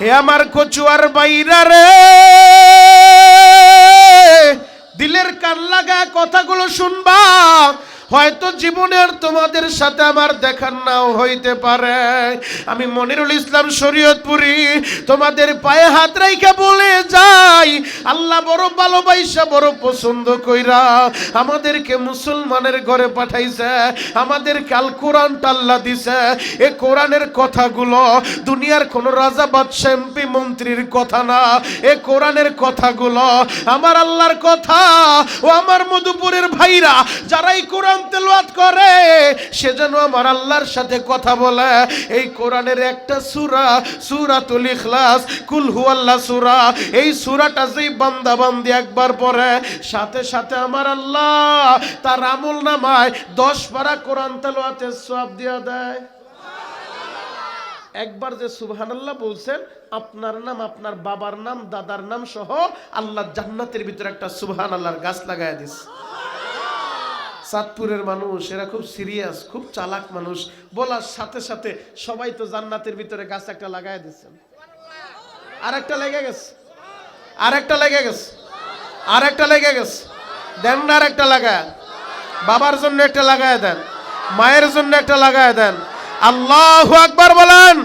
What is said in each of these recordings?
হে আমার কচুয়ার বাইরা রে। দিলের কান লাগা কথাগুলো শুনবা। হয়তো জীবনের তোমাদের সাথে আমার দেখার নাও হইতে পারে। আমি মনিরুল ইসলাম শরীয়তপুরি, তোমাদের পায়ে হাত রাইখা বলে যাই। আল্লাহ বড় ভালোবাসা, বড় পছন্দ কইরা আমাদেরকে মুসলমানের ঘরে পাঠাইছে। আমাদের কাল কোরআনটা আল্লাহ দিছে। এ কোরআনের কথাগুলো দুনিয়ার কোন রাজা, বাদশাহ এমপি মন্ত্রীর কথা না। এ কোরআনের কথাগুলো আমার আল্লাহর কথা। ও আমার মধুপুরের ভাইরা যারা এই কোরআন তেলাওয়াত করে, সে যেন আমার আল্লাহর সাথে কথা বলে। এই কোরআনের একটা সূরা, সূরাতুল ইখলাস, কুল হুয়াল্লাহ সূরা, এই সূরাটা যেই বান্দা বান্দি একবার পড়ে, সাথে সাথে আমার আল্লাহ তার আমল নামায় দশ পারা কোরআন তেলাওয়াতের সওয়াব দিয়া দেয়। একবার যে সুবহানাল্লাহ বলছেন, আপনার নাম, আপনার বাবার নাম, দাদার নাম সহ আল্লাহ জান্নাতের ভিতরে একটা সুবহান আল্লাহর গাছ লাগায় দিস চাঁদপুরের মানুষ, এরা খুব সিরিয়াস খুব চালাক মানুষ। বলার সাথে সাথে সবাই তো জান্নাতের ভিতরে গাছ একটা লাগায় দিচ্ছেন আর একটা লেগে গেছে। আর একটা লেগে গেছে। আর একটা লেগে গেছে। দেন না আর একটা লাগায়। বাবার জন্য একটা লাগায় দেন। মায়ের জন্য একটা লাগায় দেন। আল্লাহ আকবার বলেন।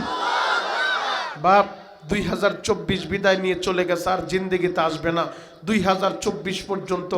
বাপ, দুই হাজার চব্বিশ বিদায় নিয়ে চলে গেছে, আর জিন্দিগিতে আসবে না। দুই হাজার চব্বিশ পর্যন্ত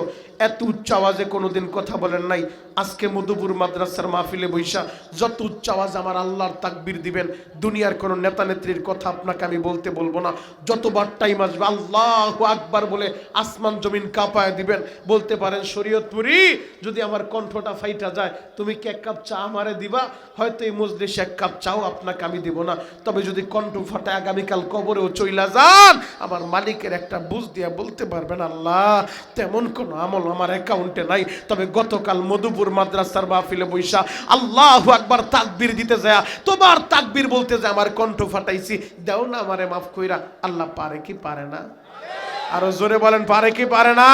এত উচ্চ আওয়াজে কোনোদিন কথা বলেন নাই। আজকে মধুপুর মাদ্রাসার মাহফিলে বৈশা যত উচ্চ আওয়াজ আমার আল্লাহর তাকবির দিবেন, দুনিয়ার কোনো নেতা নেত্রীর কথা আপনাকে আমি বলতে বলব না। যতবার টাইম আসবে, আল্লাহ আকবার বলে আসমান জমিন কাঁপায় দিবেন। বলতে পারেন শরীয়তপুরি যদি আমার কণ্ঠটা ফাইটা যায়, তুমি কি এক কাপ চা আমারে দিবা? হয়তো এই মজলিসে এক কাপ চাও আপনাকে আমি দিব না। তবে যদি কণ্ঠ ফাটায় আগামীকাল কবরেও চইলা যান, আমার মালিকের একটা বুঝ দিয়া বলতে পারবেন, আল্লাহ, তেমন কোনো আমল আমার অ্যাকাউন্টে নাই। তবে গতকাল মধুপুর মাদ্রাসার মাহফিলে বৈশা আল্লাহ একবার তাকবির দিতে যায় তোমার তাকবির বলতে যে আমার কণ্ঠ ফাটাইছি। দেও না আমারে মাফ কইরা, আল্লাহ পারে কি পারে না? আরও জোরে বলেন, পারে কি পারে না?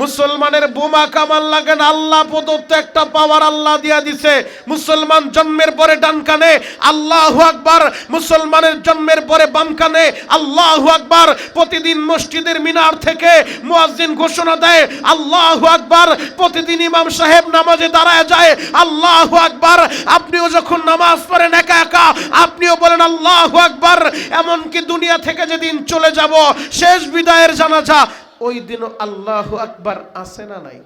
মুসলমানের বোমা কামান লাগেন আল্লাহ প্রদত্ত একটা পাওয়ার আল্লাহ দিয়া দিছে। মুসলমান জন্মের পরে ডান কানে আল্লাহ আকবার। মুসলমানের জন্মের পরে বাম কানে আল্লাহ আকবার। প্রতিদিন মসজিদের মিনার থেকে মুয়াজ্জিন ঘোষণা দেয়, আল্লাহ আকবার। প্রতিদিন ইমাম সাহেব নামাজে দাঁড়ায় যায়, আল্লাহ আকবার। আপনিও যখন নামাজ পড়েন একা একা, আপনিও বলেন, আল্লাহ আকবার। এমনকি দুনিয়া থেকে যেদিন চলে যাব, শেষ বিদায়ের জানাজা ওই দিনও আল্লাহ আকবার আছে না নাই?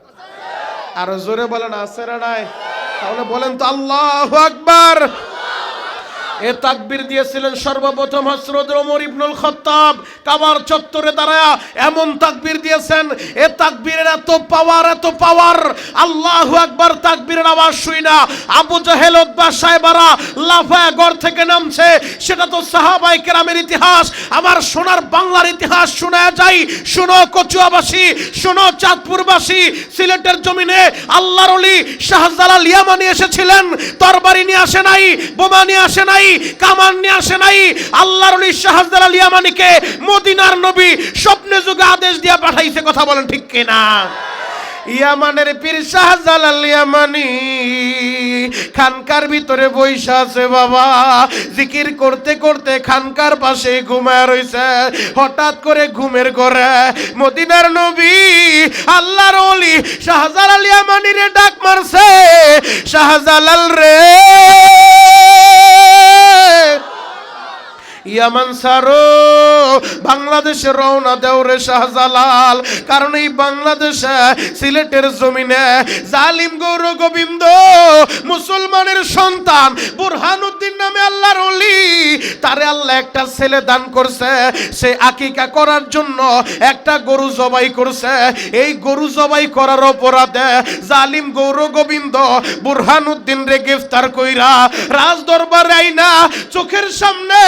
আরও জোরে বলেন, আছে না নাই? তাহলে বলেন তো আল্লাহ আকবার। এ তাকবীর দিয়েছিলেন সর্বপ্রথম হসরত ওমর ইবনুল খত্তাব। কাবার চত্বরে দাঁড়ায়া এমন তাকবীর দিয়েছেন, এ তাকবীরের এত পাওয়ার এত পাওয়ার আল্লাহ আকবার তাকবীরের আওয়াজ শুই না। আবু জাহেল, উতবা সাহেবারা লাফায়া ঘর থেকে নামছে। সেটা তো সাহাবাই কেরামের ইতিহাস। আমার সোনার বাংলার ইতিহাস শোনা যায় শুনো কচুয়াবাসী, শুনো চাঁদপুরবাসী, সিলেটের জমিনে আল্লাহর অলি শাহজালাল ইয়ামানি এসেছিলেন। তরবারি নিয়ে আসে নাই, বোমা নিয়ে আসে নাই কামান নিয়ে আসে নাই। আল্লাহর অলি শাহজালাল ইয়ামানিকে মদিনার নবী স্বপ্নে যুগে আদেশ দিয়ে পাঠাইছে, কথা বলেন ঠিক কিনা? ইয়ামানের পীর শাহজালাল ইয়ামানি, খানকার ভিতরে বৈশা আছে বাবা। জিকির করতে করতে খানকার পাশে ঘুমায় রইছে। হঠাৎ করে ঘুমের ঘরে মদিনার নবী আল্লাহর ওলি শাহজালাল ইয়ামানি রে ডাক মারছে। শাহজালাল রে ইয়ামান সারো, বাংলাদেশে রওনা দেওরে শাহজালাল। কারণ এই বাংলাদেশে সিলেটের জমিনে জালিম গৌর গোবিন্দ, মুসলমানের সন্তান, বুরহানুদ্দিন নামে আল্লাহর অলি তারে আল্লাহ একটা ছেলে দান করছে, সে আকিকা করার জন্য একটা গরু জবাই করছে। এই গরু জবাই করার অপরাধে জালিম গৌর গোবিন্দ বুরহানুদ্দিন রে গ্রেফতার কইরা রাজ দরবারে আইনা চোখের সামনে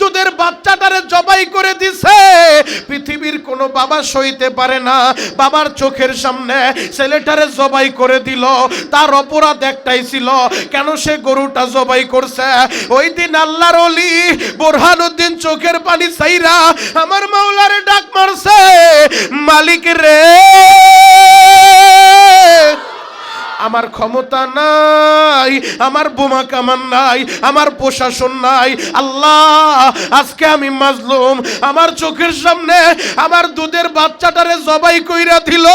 দুধের বাচ্চাটারে জবাই করে দিছে। পৃথিবীর কোনো বাবা সইতে পারে না। বাবার চোখের সামনে ছেলেটারে জবাই করে দিল। তার অপরাধ একটাই ছিল, কেন সে গরুটা জবাই করছে? ওই দিন আল্লাহর অলি বোরহানুদ্দিন চোখের পানি সাইরা আমার মাওলারে ডাক মারছে মালিক রে। আমার ক্ষমতা নাই, আমার বোমা কামান নাই, আমার প্রশাসন নাই। আল্লাহ, আজকে আমি মাজলুম। আমার চোখের সামনে আমার দুধের বাচ্চাটারে জবাই কইরা দিল,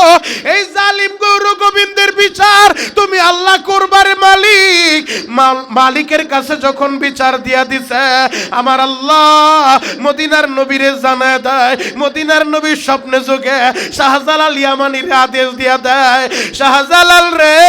এই জালিম গৌর গোবিন্দের বিচার তুমি আল্লাহ করবারে মালিক। মাল- মালিকের কাছে যখন বিচার দিয়া দিছে, আমার আল্লাহ মদিনার নবীরে জানা দেয়, মদিনার নবীর স্বপ্নে যোগে শাহজালাল ইয়ামানির আদেশ দিয়া দেয়, শাহজালাল রে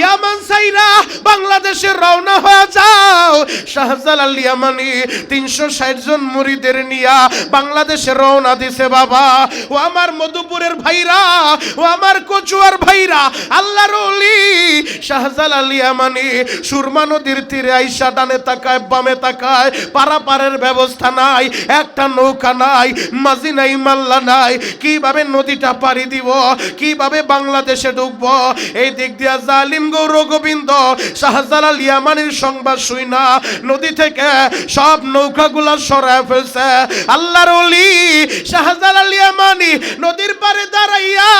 ইয়ামান সাইরা, বাংলাদেশে রওনা হয়ে যাও। শাহজালাল ইয়ামানি তিনশো ষাট জন মুরিদের নিয়া বাংলাদেশে রওনা দিছে বাবা। ও আমার মধুপুরের ভাইরা, ও আমার কচুয়ার ভাইরা শাহজালাল ইয়ামানি সুরমা নদীর তীরে আইসা ডানে তাকায়, বামে তাকায়, পারাপারের ব্যবস্থা নাই, একটা নৌকা নাই, মাঝি নাই, মাল্লা নাই। কীভাবে নদীটা পাড়ি দিব, কীভাবে বাংলাদেশে ঢুকবো? এই দিক দিয়া জালিম গৌর গোবিন্দ শাহজালাল ইয়ামানির সংবাদ শুই না। নদী থেকে সব নৌকাগুলা সরায় ফেলছে। আল্লাহর অলি শাহজালাল ইয়ামানি নদীর পারে দাঁড়াইয়া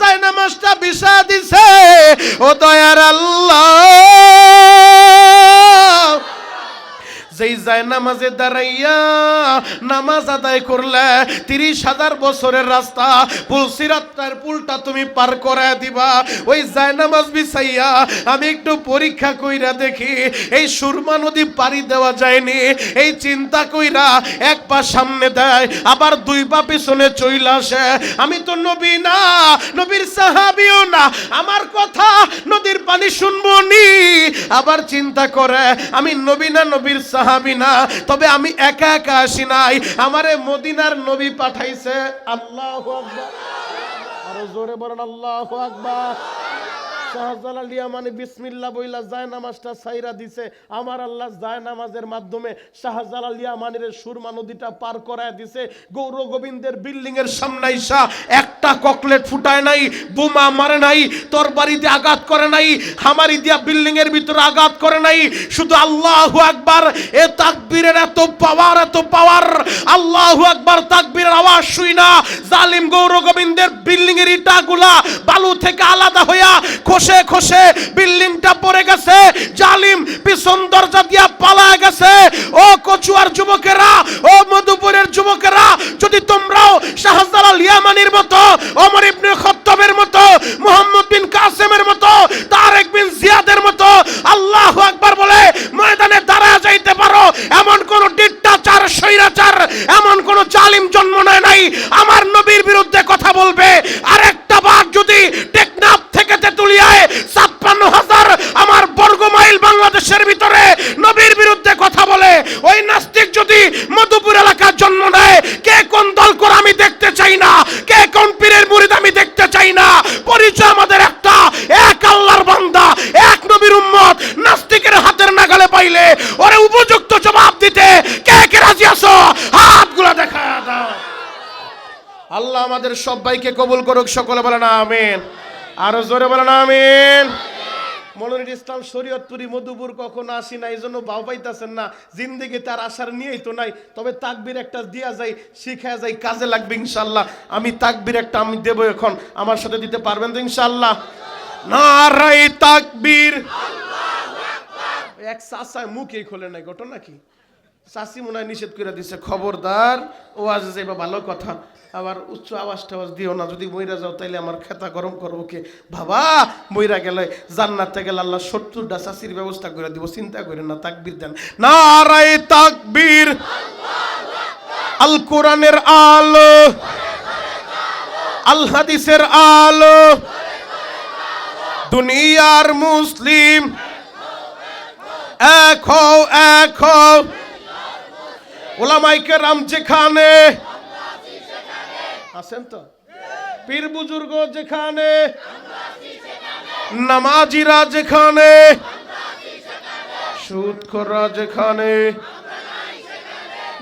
যায় নামাজটা বিষা দিছে। ও দয়ার আল্লাহ! যেই যায় নামাজে দাঁড়াইয়া নামাজ আদায় করলে তিরিশ হাজার বছরের রাস্তা পুলসিরাত্তার পুলটা তুমি পার করে দিবা। ওই যায় নামাজ বিছাইয়া আমি একটু পরীক্ষা কইরা দেখি, এই সুরমা নদী পাড়ি দেওয়া যায়নি। এই চিন্তা কইরা এক পা সামনে দেয়, আবার দুই পা পিছনে চইলা আসে। আমি তো নবী না, নবীর সাহাবিও না, আমার কথা নদীর পানি শুনব নি আবার চিন্তা করে, আমি নবী না, নবীর সাহাবি না, তবে আমি একা একা আসি নাই। আমারে মদিনার নবী পাঠাইছে। আল্লাহ আরও জোরে বলেন, আল্লাহ আকবার। শাহজালাল ইয়ামানি বিসমিল্লাহ বইলা নামাজটা সাইরা দিছে। আমার আল্লাহ নামাজের মাধ্যমে শাহজালাল ইয়ামানির সুরমা নদীটা পার করায় দিছে। গৌর গোবিন্দের বিল্ডিং এর সামনে আইসা একটা ককলেট ফুটায় নাই, বোমা মারে নাই, তরবারি দিয়ে আঘাত করে নাই, হামারি দিয়া বিল্ডিং এর ভিতরে আঘাত করে নাই। শুধু আল্লাহু এ তাকবীরের এত পাওয়ার এত পাওয়ার। আল্লাহু তাকবীরের আওয়াজ শুই না। জালিম গৌর গোবিন্দের বিল্ডিং এর বালু থেকে আলাদা হইয়া খসে খসে বিল্ডিংটা পড়ে গেছে, জালিম পিছন দরজা দিয়া পালায় গেছে। ও কচুয়ার যুবকেরা, ও মধুপুরের যুবকেরা, যদি তোমরাও শাহজালাল ইয়ামানির মতো, ওমর ইবনে খত্তাবের মতো, মুহাম্মদ বিন কাসেমের মতো, তারেক বিন জিয়াদের মতো, আল্লাহু আকবার বলে ময়দানে দাঁড়ায় যাইতে পারো। এমন কোন ডিক্টাচার স্বৈরাচার, এমন কোন জালিম জন্ম নেয় নাই। আমার নবীর বিরুদ্ধে কথা বলবে। আরেকটা বার যদি টেকনাফ থেকে তেতুলিয়ায় ছাপ্পান্ন হাজার আমার বর্গ মাইল বাংলাদেশের ভিতরে নবীর বিরুদ্ধে কথা বলে। ওই নাস্তিক যদি মধুপুর এলাকার জন্ম নেয়, কে কোন দল করে আমি দেখতে চাই না? কে কোন পীরের মুরিদ আমি দেখতে চাই না? পরিচয় আমাদের একটা। এক আল্লাহর বান্দা, এক নবীর উম্মত। নাস্তিকের হাতের নাগালে পাইলে ওরে উপযুক্ত জবাব দিতে কে কে রাজি আছো? হাতগুলো দেখা দাও। আল্লাহ আমাদের সবাইকে কবুল করুক, সকলে বলেন আমিন। আরও জোরে বলেন, আমিন। মনোনীত ইসলাম শরীয়তপুরি মধুপুর কখনো আসি না এই জন্য বাউ পাইতেছেন না। জিন্দিগি তার আসার নিয়েই তো নাই, তবে তাকবির একটা দিয়া যায় শিখা যায়, কাজে লাগবে ইনশাল্লাহ। আমি তাকবির একটা আমি দেবো এখন, আমার সাথে দিতে পারবেন তো ইনশাল্লাহ? নারাই তাকবীর। এক চাষায় মুখেই খোলে নাই, ঘটনা কি? চাষি মনে হয় নিষেধ করে দিছে, খবরদার, ও আজ যাইবা, ভালো কথা। আবার উচ্চ আওয়াজ টাওয়াজ দিও না, যদি মইরা যাও তাইলে আমার খেতা গরম করব কে? বাবা, মইরা গেলে জান্নাতে গেলে আল্লাহ সত্তরটা চাষির ব্যবস্থা করে দিব, চিন্তা করে না, তাকবীর দেন। নারায় তাকবীর, আল কোরআনের আলো, আল হাদিসের আলো, দুনিয়ার মুসলিম, এক হও এক হও। ওলামাইকে রাম যেখানে আছেন তো? পীর বুজুর্গ যেখানে নামাজিরা যেখানে সুদখোররা যেখানে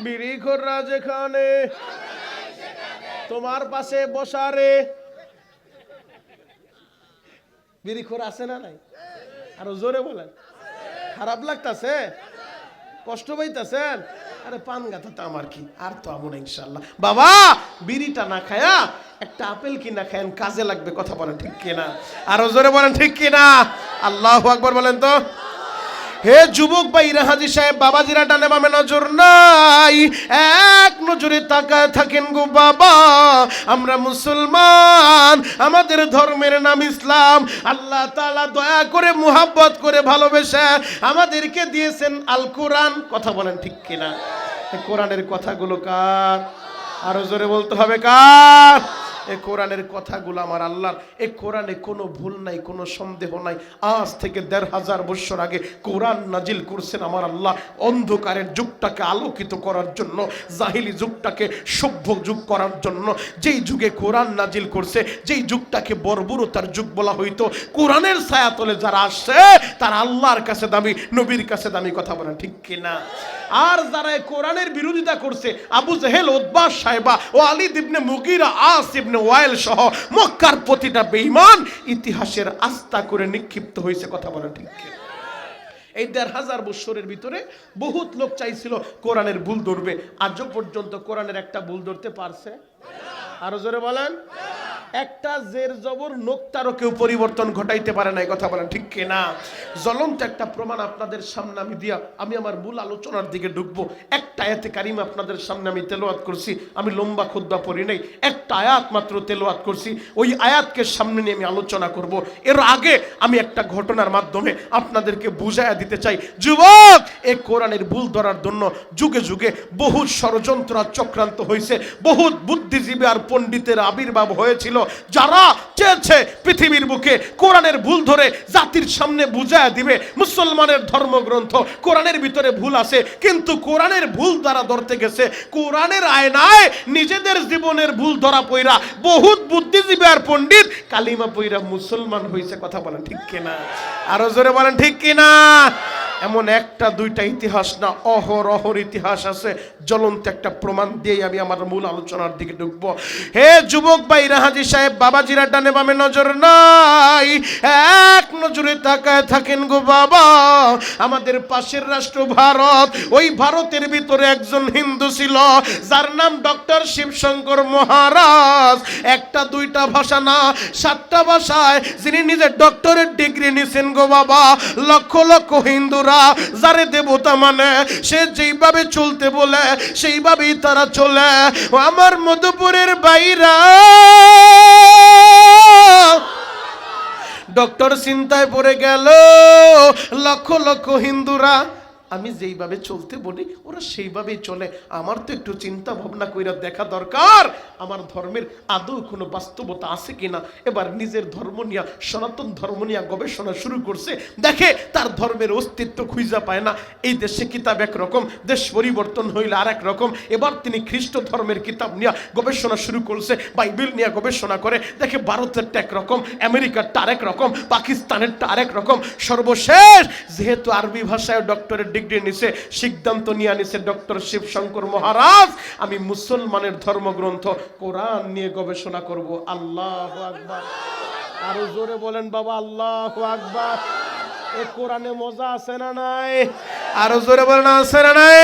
বিড়িখোররা যেখানে তোমার পাশে বসারে। বিড়িখোর আছে না নাই? আরও জোরে বলেন। খারাপ লাগতাছে? কষ্ট পাইতেছেন? আরে পান গাথা তো আমার কি? আর তো আমন ইনশাল্লাহ বাবা, বিড়িটা না খায়া একটা আপেল কিনা খায়েন, কাজে লাগবে, কথা বলেন ঠিক কিনা? আরও জোরে বলেন ঠিক কিনা? আল্লাহ আকবর বলেন তো। হে যুবক বা ইরাহাজি সাহেব, বাবাজিরা ডানে বামে নজর নাই। এক নজরে তাকায় থাকেন গো বাবা, আমরা মুসলমান, আমাদের ধর্মের নাম ইসলাম। আল্লাহ তাআলা দয়া করে, মুহাব্বত করে ভালোবেসে আমাদেরকে দিয়েছেন আল কোরআন কথা বলেন ঠিক কিনা? কোরআনের কথাগুলো কার? আরও জোরে বলতে হবে কার? এই কোরআনের কথাগুলো আমার আল্লাহর। এই কোরআনে কোনো ভুল নাই, কোনো সন্দেহ নাই। আজ থেকে দেড় হাজার বছর আগে কোরআন নাজিল করছেন আমার আল্লাহ অন্ধকারের যুগটাকে আলোকিত করার জন্য, জাহিলি যুগটাকে সভ্য যুগ করার জন্য। যেই যুগে কোরআন নাজিল করছে, যেই যুগটাকে বর্বরতার যুগ বলা হইতো, কোরআনের ছায়াতলে যারা আসছে, তারা আল্লাহর কাছে দামি, নবীর কাছে দামি কথা বলেন, ঠিক কিনা? আর যারা কোরআনের বিরোধিতা করছে, আবু জেহেল উদ্বাস সাহেবা ও আলী দিবনে মুগিরা, আস ওয়াইল সহ মক্কার প্রতিটা বেঈমান ইতিহাসের আস্থা করে নিক্ষিপ্ত হয়েছে, কথা বলা ঠিক এই দেড় হাজার বৎসরের ভিতরে বহুত লোক চাইছিল কোরআনের ভুল ধরবে। আজও পর্যন্ত কোরআনের একটা ভুল ধরতে পারছে? আরও জোরে বলেন। একটা জের জবর নোক্তারও কেউ পরিবর্তন ঘটাইতে পারে না এই কথা বলেন, ঠিক কিনা? জ্বলন্ত একটা প্রমাণ আপনাদের সামনে আমি দিয়া, আমি আমার মূল আলোচনার দিকে ঢুকবো। একটা আয়াতে কারিম আপনাদের সামনে আমি তেলোয়াত করছি, আমি লম্বা খুদ্া পড়ি নাই, একটা আয়াত মাত্র তেলোয়াত করছি, ওই আয়াতকে সামনে নিয়ে আমি আলোচনা করব। এর আগে আমি একটা ঘটনার মাধ্যমে আপনাদেরকে বুঝাইয়া দিতে চাই। যুবক এই কোরআনের ভুল ধরার জন্য যুগে যুগে বহু ষড়যন্ত্র চক্রান্ত হয়েছে বহুত বুদ্ধিজীবী আর পণ্ডিতের আবির্ভাব হয়েছিল। যারা চেয়েছে পৃথিবীর বুকে কোরআনের ভুল ধরে জাতির সামনে বুঝায় দিবে, মুসলমানের ধর্মগ্রন্থ কোরআনের ভিতরে ভুল আছে, কিন্তু কোরআনের ভুল দ্বারা ধরতে গেছে। কোরআনের আয়নায় নিজেদের জীবনের ভুল ধরা পইরা বহুত বুদ্ধিজীবী আর পণ্ডিত কালিমা পইরা মুসলমান হয়েছে কথা বলেন ঠিক কিনা? আরও জোরে বলেন ঠিক কিনা? এমন একটা, দুইটা ইতিহাস না, অহরহর ইতিহাস আছে। জ্বলন্ত একটা প্রমাণ দিয়ে আমি আমার মূল আলোচনার দিকে ঢুকবো। হে যুবক ভাই, রাহাজি সাহেব, বাবাজিরা ডানে বামে নজর নাই। এক নজরে তাকায় থাকেন গো বাবা। আমাদের পাশের রাষ্ট্র ভারত, ওই ভারতের ভিতরে একজন হিন্দু ছিল, যার নাম ডক্টর শিবশঙ্কর মহারাজ। একটা, দুইটা ভাষা না, সাতটা ভাষায় যিনি নিজের ডক্টরের ডিগ্রি নিছেন গো বাবা। লক্ষ লক্ষ হিন্দুরা যারে দেবতা মানে সে যেইভাবে চলতে বলে, সেইভাবেই তারা চলে। আমার মধুপুরের বাইরা ডক্টর চিন্তায় পড়ে গেল। লক্ষ লক্ষ হিন্দুরা আমি যেইভাবে চলতে বলি, ওরা সেইভাবেই চলে। আমার তো একটু চিন্তা ভাবনা কইরা দেখা দরকার। আমার ধর্মের আদৌ কোনো বাস্তবতা আছে কিনা? এবার নিজের ধর্ম নিয়ে, সনাতন ধর্ম নিয়ে গবেষণা শুরু করছে। দেখে তার ধর্মের অস্তিত্ব খুঁজা পায় না। এই দেশে কিতাব একরকম, দেশ পরিবর্তন হইলে আর রকম। এবার তিনি খ্রিস্ট ধর্মের কিতাব নিয়ে গবেষণা শুরু করছে, বাইবেল নিয়ে গবেষণা করে। দেখে ভারতেরটা একরকম আমেরিকারটা আরেক রকম পাকিস্তানেরটা আরেক রকম। সর্বশেষ, যেহেতু আরবি ভাষায় ডক্টরের ডিগ্রি নিছে, সিদ্ধান্ত নিয়ে নিছে ডক্টর শিবশঙ্কর মহারাজ। আমি মুসলমানের ধর্মগ্রন্থ, কোরআন নিয়ে গবেষণা করব। আল্লাহ আকবার। আরও জোরে বলেন, বাবা, আল্লাহ আকবার। এ কোরআনে মজা আছে না নাই? আরও জোরে বলেন, আছে না নাই?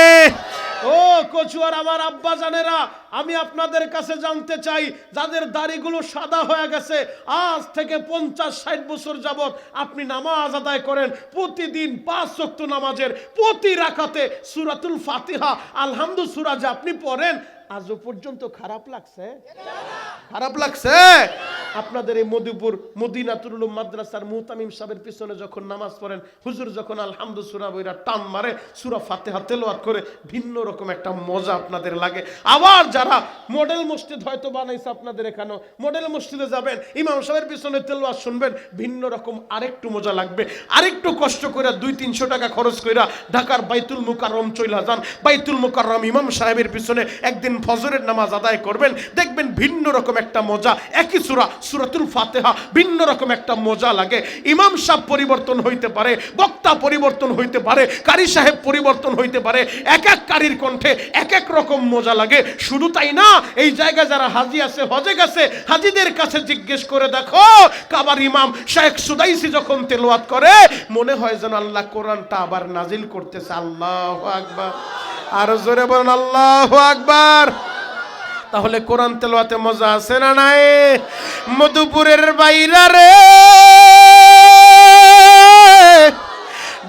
ও কচুয়ার আমার আব্বা জানেরা, আমি আপনাদের কাছে জানতে চাই, যাদের দাড়িগুলো সাদা হয়ে গেছে, আজ থেকে পঞ্চাশ, ষাট বছর যাবৎ আপনি নামাজ আদায় করেন, প্রতিদিন পাঁচ শক্ত নামাজের, প্রতি রাখাতে সুরাতুল ফাতিহা আলহামদু সুরা যে আপনি পড়েন আজও পর্যন্ত খারাপ লাগছে? খারাপ লাগছে? আপনাদের এই মধুপুর মদিনাতুল মাদ্রাসার মুহতামিম সাহেবের পিছনে যখন নামাজ পড়েন হুজুর যখন আলহামদু সুরা বইরা টান মারে সুরা ফাতেহা তেলাওয়াত করে ভিন্ন রকম একটা মজা আপনাদের লাগে। আবার যারা মডেল মসজিদ হয়তো বানাইছে আপনাদের এখানেও মডেল মসজিদে যাবেন ইমাম সাহেবের পিছনে তেলাওয়াত শুনবেন ভিন্ন রকম আরেকটু মজা লাগবে। আরেকটু কষ্ট করে দুই তিনশো টাকা খরচ কইরা ঢাকার বাইতুল মুকাররম চইলা যান। বাইতুল মুকাররম ইমাম সাহেবের পিছনে একদিন ফজরের নামাজ আদায় করবেন, দেখবেন ভিন্ন রকম একটা মজা। একই সুরা, সুরাতুল ফাতেহা, ভিন্ন রকম একটা মজা লাগে। ইমাম সাহেব পরিবর্তন হইতে পারে, বক্তা পরিবর্তন হইতে পারে, কারি সাহেব পরিবর্তন হইতে পারে। এক এক কারির কণ্ঠে এক এক রকম মজা লাগে। শুধু তাই না, এই জায়গায় যারা হাজি আছে, হজে গেছে, হাজিদের কাছে জিজ্ঞেস করে দেখো, কাবার ইমাম শেখ সুদাইসি যখন তেলোয়াত করে, মনে হয় যেন আল্লাহ কোরআনটা আবার নাজিল করতেছে। আল্লাহ আকবার। আরও জোরে বলেন, আল্লাহ আকবার। তাহলে কোরআন তেলোয়াতে মজা আছে না নাই? মধুপুরের বাইরা রে!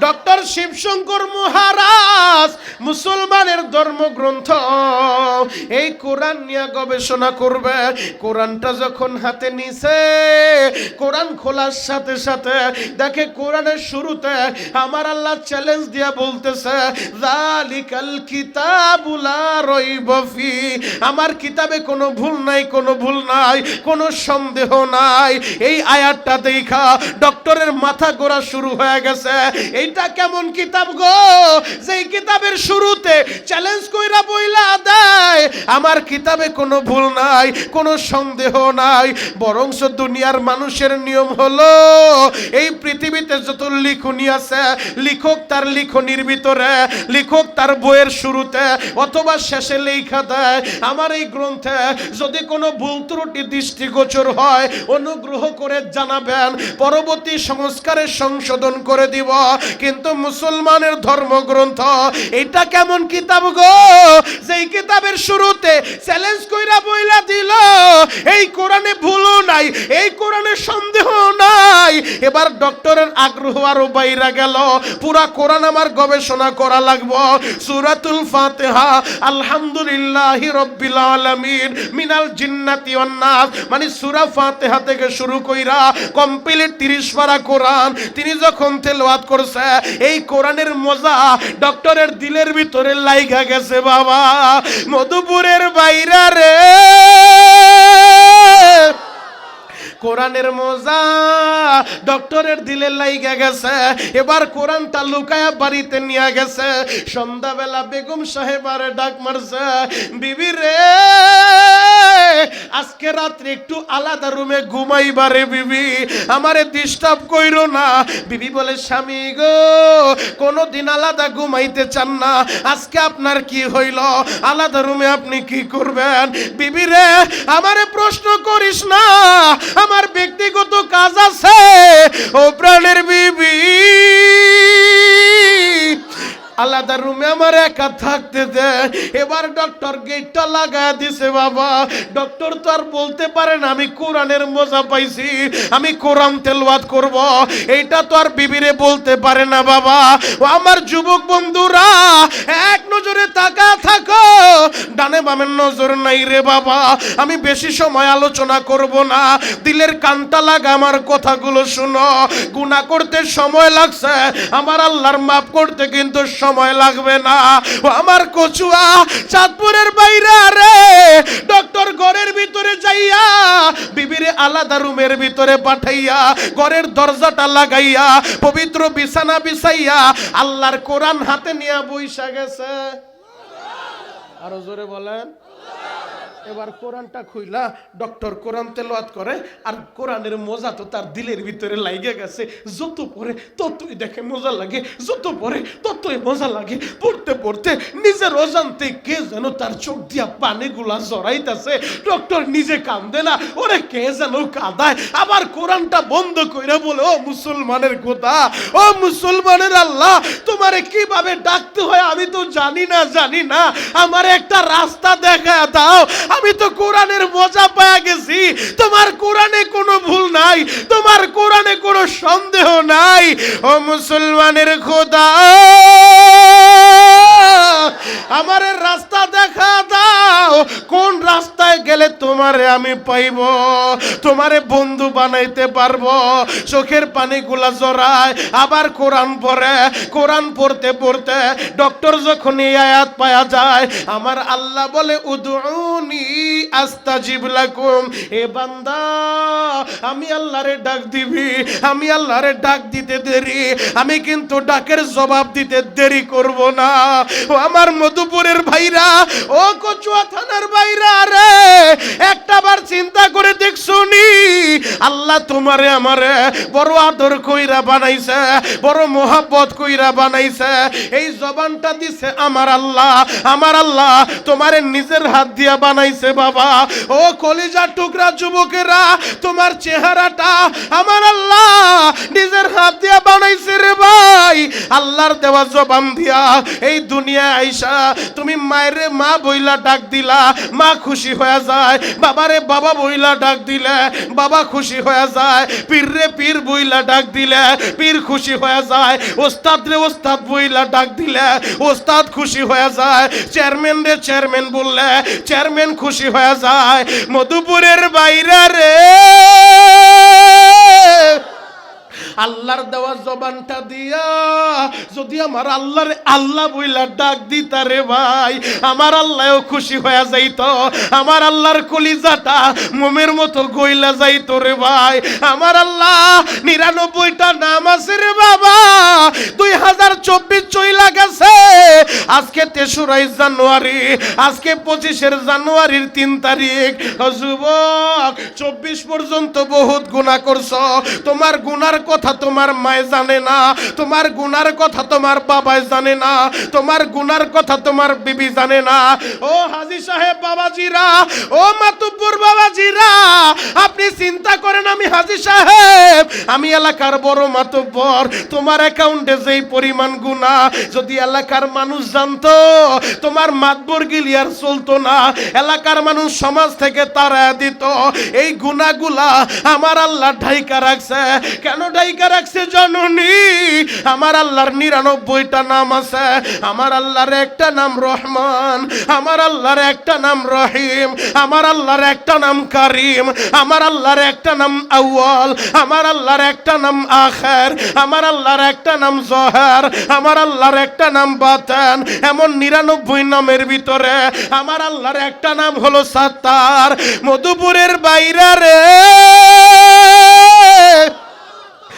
ডক্টর শিবশঙ্কর মহারাজ, মুসলমানের ধর্মগ্রন্থ। এই কোরআন নিয়ে গবেষণা করবে। কোরআনটা যখন হাতে নিছে, কোরআন খোলার সাথে সাথে দেখে কোরআনের শুরুতে আমার আল্লাহ চ্যালেঞ্জ দিয়া বলতেছে আমার কিতাবে কোনো ভুল নাই, কোনো ভুল নাই, কোনো সন্দেহ নাই। এই আয়াতটা দেখা, ডক্টরের মাথা গোড়া শুরু হয়ে গেছে। এইটা কেমন কিতাব গো? যেই কিতাবের শুরুতে চ্যালেঞ্জ কইরা বইলা দেয়, আমার কিতাবে কোনো ভুল নাই, কোনো সন্দেহ নাই, বরংস দুনিয়ার মানুষের নিয়ম হলো, এই পৃথিবীতে যত লিখনি আছে, লিখক তার লিখনির ভিতরে, লিখক তার বইয়ের শুরুতে, অথবা শেষে লেখা দেয়, আমার এই গ্রন্থে যদি কোনো ভুল ত্রুটি দৃষ্টিগোচর হয়, অনুগ্রহ করে জানাবেন, পরবর্তী সংস্কারের সংশোধন করে দিব। কিন্তু মুসলমানের ধর্মগ্রন্থ এটা কেমন কিতাব গো? যেই কিতাবের শুরুতে চ্যালেঞ্জ কইরা বইলা দিল এই কোরআনে ভুলও নাই, এই কোরআনে সন্দেহ নাই। এবার ডক্টরের আগ্রহ আরও বাইরা গেল। পুরা কোরআন আমার গবেষণা করা লাগবো। সুরাতুল ফাতিহা, আলহামদুলিল্লাহি রব্বিল আলামিন, মিনাল জিন্নাতি ওয়ান নাস। মানে সূরা ফাতিহা থেকে শুরু কইরা কমপ্লিট 30 পারা কোরআন তিনি যখন তেলাওয়াত করছে, এই কোরআনের মজা ডক্টরের দিলের ভিতরে লাইগা গেছে বাবা। মধুপুরের বাইরা রে। কোরআনের মজা ডক্টরের দিলে লাইগা গেছে, এবার কোরআনটা লুকায়া বাড়িতে নিয়ে গেছে। সন্ধ্যাবেলা বেগম সাহেবার ডাক মারছে, বিবি রে, আজকে রাত্রে একটু আলাদা রুমে ঘুমাইবারে বিবি, আমারে ডিস্টার্ব কইরো না। বিবি বলে, স্বামী গো, কোনোদিন আলাদা ঘুমাইতে চান না, আজকে আপনার কি হইল? আলাদা রুমে আপনি কি করবেন? বিবি রে, আমারে প্রশ্ন করিস না আমার ব্যক্তিগত কাজ আছে ও প্রাণের বিবি। আলাদা রুমে আমার একা থাকতে দে। এবার ডক্টর গেটটা লাগা দিছে বাবা। ডক্টর তো আর বলতে পারে না, আমি কোরআনের মজা পাইছি, আমি কোরআন তেলওয়াত করব। এইটা তো আর বিবিরে বলতে পারে না বাবা। ও আমার যুবক বন্ধুরা, এক নজরে তাকা থাকো। ডানে বামের নজর নাই রে বাবা। আমি বেশি সময় আলোচনা করব না। দিলের কানটা লাগা আমার কথাগুলো শুনো। গুনাহ করতে সময় লাগছে। আমার আল্লাহর মাফ করতে কিন্তু সময় লাগবে না। আমার কচুয়া, চাঁদপুরের বাইরে রে। ডক্টর ঘরের ভিতরে যাইয়া, বিবির আলাদা রুমের ভিতরে পাঠাইয়া, ঘরের দরজাটা লাগাইয়া, পবিত্র বিছানা বিছাইয়া, আল্লাহর কোরআন হাতে নিয়ে বইসা গেছে। আরও জোরে বলেন। এবার কোরআনটা খুইলা ডক্টর কোরআন তেলাওয়াত করে, আর কোরআনের মজা তো তার দিলের ভিতরে লাইগে গেছে। যত পড়ে ততই দেখে মজা লাগে, যত পড়ে ততই মজা লাগে। পড়তে পড়তে নিজের অজান্তে কে যেন তার চোখ দিয়া পানিগুলা জড়াইতেছে। ডক্টর নিজে কান্দে না, ওরে কে যেন কাঁদায়। আবার কোরআনটা বন্ধ কইরা বলে, ও মুসলমানের কথা ও মুসলমানের আল্লাহ, তোমারে কীভাবে ডাকতে হয় আমি তো জানি না জানি না। আমার একটা রাস্তা দেখা দাও আমি তো কোরআনের মজা পাওয়া গেছি। তোমার কোরআনে কোনো ভুল নাই, তোমার কোরআনে কোনো সন্দেহ নাই। ও মুসলমানের খোদা, আমার রাস্তা দেখা গেলে তোমারে আমি পাইব, তোমারে বন্ধু বানাইতে পারব। চোখের পানিগুলা জড়ায়, আবার কোরআন পড়ে, কোরআন পড়তে পড়তে ডক্টর যখন এই আয়াত পায়া যায়, আমার আল্লাহ বলে উদুনি আস্তাজিব লাকুম। এ বান্দা, আমি আল্লাহরে ডাক দিবি, আমি আল্লাহরে ডাক দিতে দেরি, আমি কিন্তু ডাকের জবাব দিতে দেরি করব না। ও আমার মধুপুরের ভাইরা, ও কচুয়া থানার ভাইরা রে। এক একটা বার চিন্তা করে দেখছুনি আল্লাহ তোমারে আমারে বড় আদর কইরা বানাইছে, বড় মোহাব্বত কইরা বানাইছে। এই জবানটা দিছে আমার আল্লাহ আমার আল্লাহ তোমারে নিজের হাত দিয়া বানাইছে বাবা। ও কলিজার টুকরা যুবকেরা, তোমার চেহারাটা আমার আল্লাহ নিজের হাত দিয়া বানাইছে রে ভাই। আল্লাহর দেওয়া জবান দিয়া এই দুনিয়া আইসা তুমি মায়ের মা বইলা ডাক দিলা, মা খুশি হয়ে যায়। বাবারে, বাবা বইলা ডাক দিলে, বাবা খুশি হয়ে যায়। পীর রে পীর বইলা ডাক দিলে, পীর খুশি হয়ে যায়। ওস্তাদ রে ওস্তাদ বইলা ডাক দিলে, ওস্তাদ খুশি হয়ে যায়। চেয়ারম্যান রে চেয়ারম্যান বললে, চেয়ারম্যান খুশি হয়ে যায়। মধুপুরের বাইরে রে। আল্লাহর দেওয়া জবানটা দিয়া, যদি আমার আল্লাহর আল্লাহ বইলা ডাক দিতা রে ভাই, আমার আল্লাহও খুশি হয়ে যাইত, আমার আল্লাহর কলিজাটা মোমের মতো গইলা যাইত রে ভাই, আমার আল্লাহ নিরানব্বইটা নাম আছে রে বাবা, দুই হাজার চব্বিশ চইলা গেছে, আজকে তেসরাই জানুয়ারি, আজকে পঁচিশের জানুয়ারির তিন তারিখ। যুবক, চব্বিশ পর্যন্ত বহুত গুণা করছ, তোমার গুনার কথা তোমার মায় জানে না, তোমার গুনার কথা তোমার বাবাই জানে না, তোমার গুনার কথা তোমার বিবি জানে না। ও হাজি সাহেব বাবাজিরা, ও মাতুব্বর বাবাজিরা, আপনি চিন্তা করেন আমি হাজি সাহেব, আমি এলাকার বড় মাতুব্বর তোমার অ্যাকাউন্টে যেই পরিমাণ গুণা যদি এলাকার মানুষ জানতো, তোমার মাতবর গিলিয়ার চলতো না, এলাকার মানুষ সমাজ থেকে তারা দিত, এই গুণাগুলা আমার আল্লাহ ঢাইকা রাখছে। কেন ঢাইকা রাখছে জননী। আমার আল্লাহর নিরানব্বইটা নাম আছে। আমার আল্লাহর একটা নাম রহমান। আমার আল্লাহর একটা নাম রহিম। আমার আল্লাহর একটা নাম কারিম। আমার আল্লাহর একটা নাম আউয়াল। আমার আল্লাহর একটা নাম আখের। আমার আল্লাহর একটা নাম জহের। আমার আল্লাহর একটা নাম বাতেন। এমন নিরানব্বই নামের ভিতরে আমার আল্লাহর একটা নাম হলো সাত্তার। মধুপুরের বাইরে রে।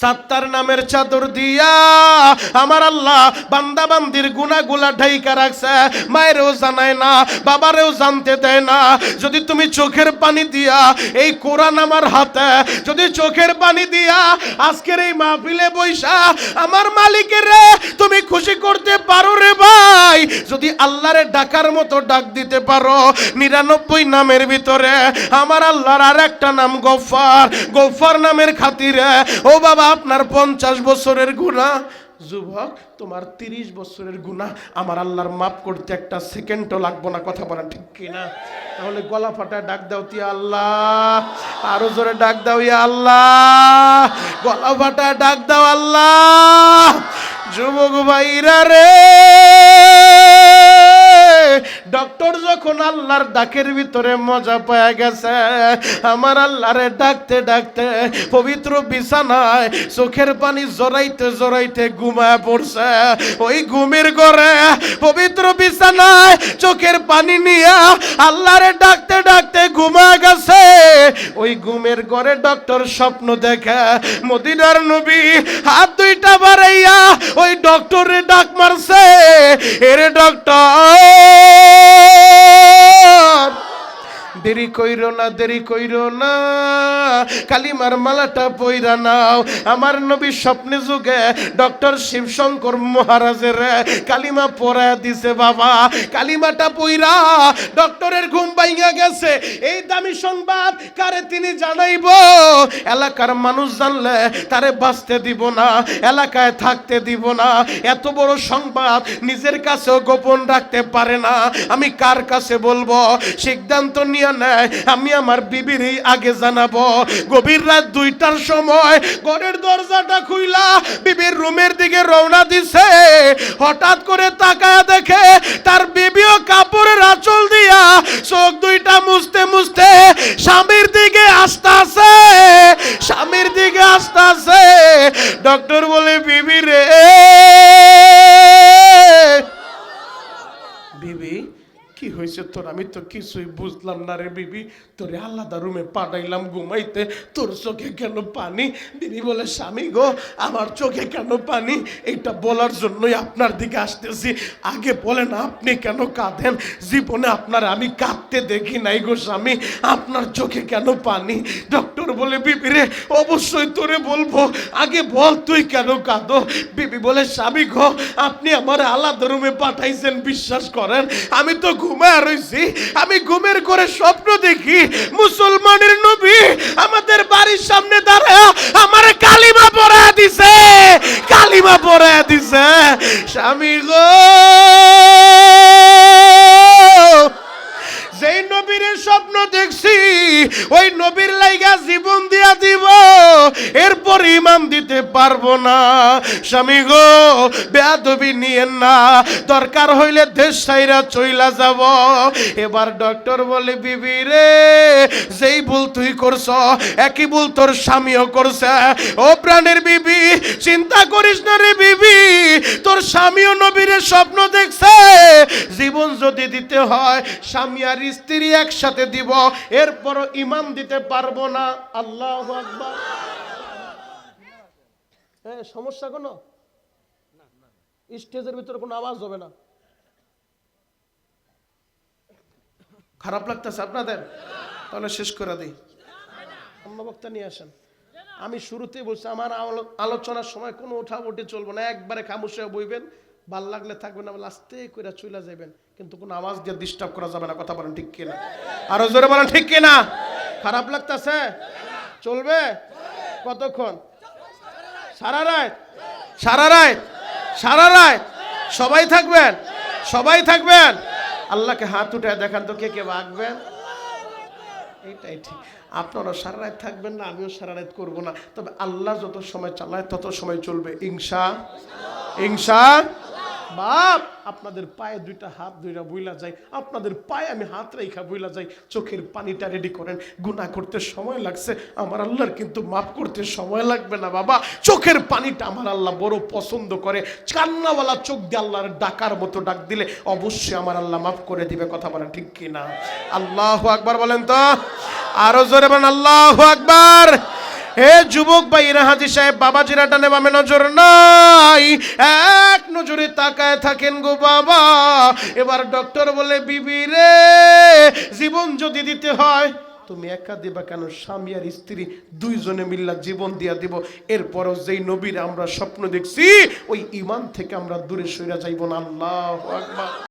সাত্তার নামের চাদর দিয়া আমার আল্লাহ বান্দা বান্দির গুনাগুলা ঢাইকা রাখছে। মায়েরও জানায় না, বাবারেও জানতে দেয় না। যদি তুমি চোখের পানি দিয়া এই কোরআন আমার হাতে, যদি চোখের পানি দিয়া আজকের এই মাহফিলে বৈশা আমার মালিকের রে, তুমি খুশি করতে পারো রে ভাই। যদি আল্লাহরে ডাকার মতো ডাক দিতে পারো, নিরানব্বই নামের ভিতরে আমার আল্লাহর আর একটা নাম গফার। গফার নামের খাতিরে, ও বাবা আপনার পঞ্চাশ বছরের গুণা। যুবক, তোমার তিরিশ বছরের গুণা। আমার আল্লাহর মাপ করতে একটা সেকেন্ডও লাগবো না, কথা বলা ঠিক কিনা? তাহলে গলা ফাটা ডাক দাও, তিয়া আল্লাহ। আরও জোরে ডাক দাও, ইয়া আল্লাহ। গলা ফাটা ডাক দাও, আল্লাহ। যুবক ভাইরা রে। ডক্টর যখন আল্লাহর ডাকের ভিতরে মজা পাওয়া গেছে, আমার আল্লাহরে ডাকতে ডাকতে পবিত্র বিছানায় চোখের পানি জড়াইতে জড়াইতে ঘুমায় পড়ছে। ওই ঘুমের ঘরে পবিত্র বিছানায় চোখের পানি নিয়ে আল্লাহরে ডাকতে গেছে ওই ঘুমের ঘরে ডক্টর স্বপ্ন দেখে। মদিনার নবী হাত দুইটা বাড়াইয়া ওই ডক্টরে ডাক মারছে। এরে ডক্টর! দেরি কইরো না, দেরি কইরো না। কালিমার মালাটা পইরা নাও। আমার নবী স্বপ্নে যুগে ডক্টর শিবশঙ্কর মহারাজের কালিমা পড়া দিছে বাবা। কালিমাটা পইরা ডক্টরের ঘুম ভাইঙ্গা গেছে। এই দামি সংবাদ কারে তিনি জানাইব? এলাকার মানুষ জানলে তারে বাঁচতে দিব না, এলাকায় থাকতে দিব না। এত বড় সংবাদ নিজের কাছেও গোপন রাখতে পারে না। আমি কার কাছে বলব? সিদ্ধান্ত নিয়ে নেয় আমি আমার বিবির আগে জানাব। গভীর রাত দুইটার সময় ঘরের দরজাটা খুইলা বিবির রুমের দিকে রওনা দিছে। হঠাৎ করে তাকায় দেখে তার বিবিও কাপড়ের আঁচল দিয়া চোখ দুইটা মুছতে মুছতে স্বামীর দিকে আসতে আছে স্বামীর দিকে আসতে আছে ডক্টর বলে, বিবি রে হয়েছে তোর, আমি তো কিছুই বুঝলাম না রে বিবি। তোরে আলাদা রুমে পাঠাইলাম ঘুমাইতে। তোর চোখে কেন পানি? বিবি বলে, স্বামী গো, আমার চোখে কেন পানি? এটা বলার জন্যই আপনার দিকে আসতেছি। আগে বলেন, আপনি কেন কাঁদেন? জীবনে আপনার আমি কাঁদতে দেখি নাই গো স্বামী। আপনার চোখে কেন পানি? ডক্টর বলে, বিবি রে, অবশ্যই তোরে বলব। আগে বল, তুই কেন কাঁদো? বিবি বলে, স্বামী গো, আপনি আমার আলাদা রুমে পাঠাইছেন, বিশ্বাস করেন? আমি তো ঘুমায় রয়েছি আমি ঘুমের করে স্বপ্ন দেখি, মুসলমানের নবী আমাদের বাড়ির সামনে দাঁড়ায় আমার কালিমা পড়া দিছে। কালিমা পড়া দিছে। স্বামী গো! নবীর স্বপ্ন দেখছি, ওই নবীর লাইগা জীবন দিয়া দিব, এরপর ইমাম দিতে পারব না। স্বামী গো, বেয়াদবি নিয়েন না, দরকার হইলে দেশ সাইরা চইলা যাব। এবার ডক্টর বলে, বিবি রে, যেই ভুল তুই করছ, একই ভুল তোর স্বামীও করছে। ও প্রাণের বিবি, চিন্তা করিস না রে বিবি, তোর স্বামীও নবীর স্বপ্ন দেখছে। জীবন যদি দিতে হয়, স্বামী আর স্ত্রী একসাথে দিব, এরপরও ইমাম দিতে পারব না। আল্লাহ হ্যাঁ সমস্যা কোনো? স্টেজের ভিতরে কোনো আওয়াজ হবে না। খারাপ লাগতেছে আপনাদের? তাহলে শেষ করে দিই। অন্য বক্তা নিয়ে আসেন। আমি শুরুতেই বলছি, আমার আলোচনার সময় কোনো ওঠা উঠে চলবো না। একবারে খামোশ বইবেন, ভালো লাগলে থাকবেন না আস্তে করে চলে যাবেন কিন্তু কোনো আওয়াজ দিয়ে ডিস্টার্ব করা যাবে না, কথা বলেন ঠিক কিনা? আরও জোরে বলেন ঠিক কিনা? খারাপ লাগতেছে? চলবে? কতক্ষণ? সারা রাত? সারা রাত? সারা রাত? সবাই থাকবেন? সবাই থাকবেন? আল্লাহকে হাত উঠে দেখান তো কে কে ভাগবেন? এইটাই ঠিক। আপনারা সারা রাত থাকবেন না, আমিও সারা রাত করব না। তবে আল্লাহ যত সময় চালায় তত সময় চলবে। ইংসা ইংসা বাপ, আপনাদের পায়ে দুইটা হাত দুইটা বইলা যায় আপনাদের পায়ে আমি হাত রেখা বইলা যাই, চোখের পানিটা রেডি করেন। গুনাহ করতে সময় লাগছে, আমার আল্লাহর কিন্তু মাফ করতে সময় লাগবে না বাবা। চোখের পানিটা আমার আল্লাহ বড় পছন্দ করে। কান্নাওয়ালা চোখ দিয়ে আল্লাহর ডাকার মতো ডাক দিলে অবশ্যই আমার আল্লাহ মাফ করে দিবে, কথা বলেন ঠিক কি না আল্লাহ আকবার বলেন তো? আরও জোরে বলেন, আল্লাহ আকবার! হে যুবক ভাই হাজি সাহেব বাবাজিরা টানে বামে নজর নাই। এক নজরে তাকায় থাকেন গো বাবা। এবার ডক্টর বলে, বিবি রে, জীবন যদি দিতে হয়, তুমি একা দেবা কেন? স্বামী আর স্ত্রী দুইজনে মিল্লা জীবন দিয়া দিব। এরপরও যেই নবীর আমরা স্বপ্ন দেখছি, ওই ইমান থেকে আমরা দূরে সইরা যাইব না। আল্লাহ আকবার।